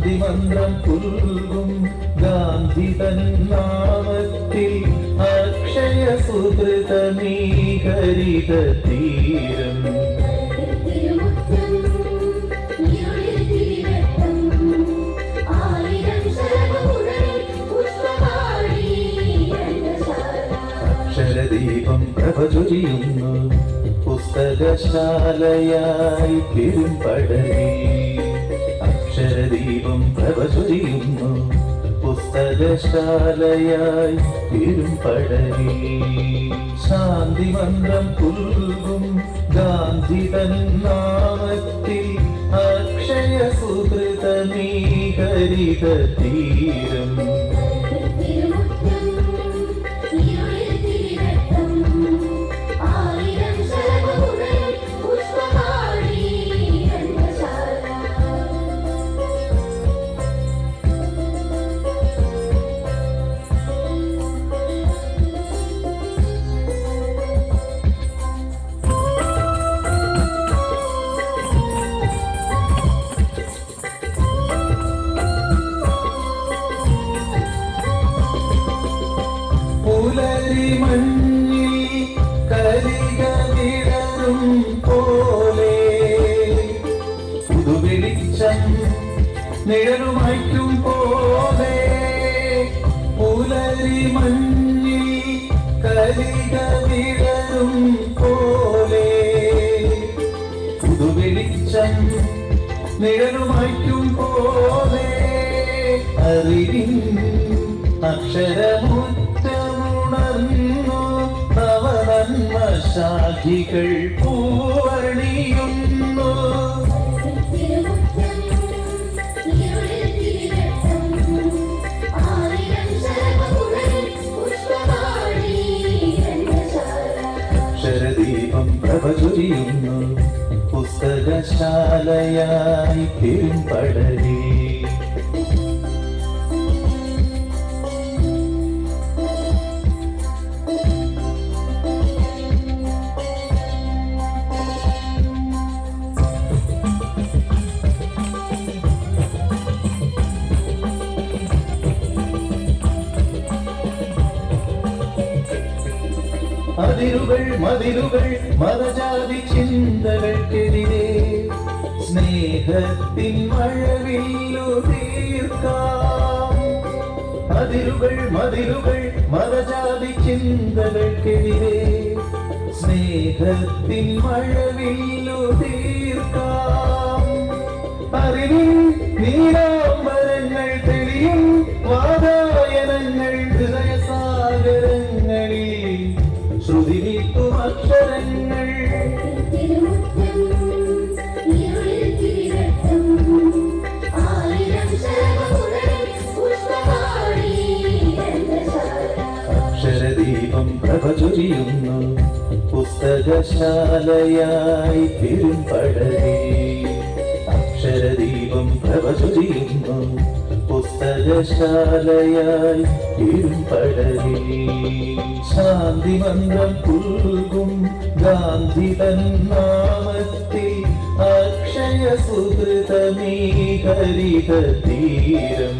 ശാന്തി മന്ത്രം പുൽകും ഗാന്ധി തന്നാമത്തിൽ അക്ഷയ സുഹൃതമീ ഹരിത തീരം. അക്ഷരദീപം പുസ്തകശാലയായി പെരുമ്പടലി അക്ഷരദീപം പ്രവചരിയുന്നു പുസ്തകശാലയായി പെരുമ്പടലി ശാന്തി മന്ത്രം പുൽകും ഗാന്ധി തന്നാമത്തിൽ അക്ഷയ സുഹൃതമീ പുലരി മഞ്ഞിൽ കരിക പോലെ. പുതുവെളിച്ചം നിഴലുമയ്ക്കും പോലെ. പുലരി മഞ്ഞിൽ കരിക വിടരും പോലെ. പുതുവെളിച്ചം നിഴലുമയ്ക്കും പോലെ. അറിവിൻ അക്ഷരമുറ്റമുണർന്നു ശാഖികൾ പൂവണിയുന്നു ശരദീപം പ്രഭചൊരിയുന്നു. പുസ്തകശാലയായി പെരുമ്പടലി അതിരുകൾ മതിലുകൾ മതജാതി ചിന്തകൾക്കെതിരെ സ്നേഹത്തിൻ അതിരുകൾ മതിലുകൾ മതജാതി ചിന്തകൾക്കെതിരെ സ്നേഹത്തിൻ മഴവില്ലു തീർക്കാം. അറിവിൽ നീരാംബരങ്ങൾ ശ്രുതി അക്ഷരങ്ങൾ അക്ഷരദീപം പ്രഭചൊരിയുന്നു. പുസ്തകശാലയായി പെരുമ്പടലി അക്ഷരദീപം പ്രഭചൊരിയുന്നു. പുസ്തകശാലയായി പെരുമ്പടലി ശാന്തി മന്ത്രം പുൽകും ഗാന്ധി തന്നാമത്തിൽ അക്ഷയ സുഹൃതമീ ഹരിത തീരം.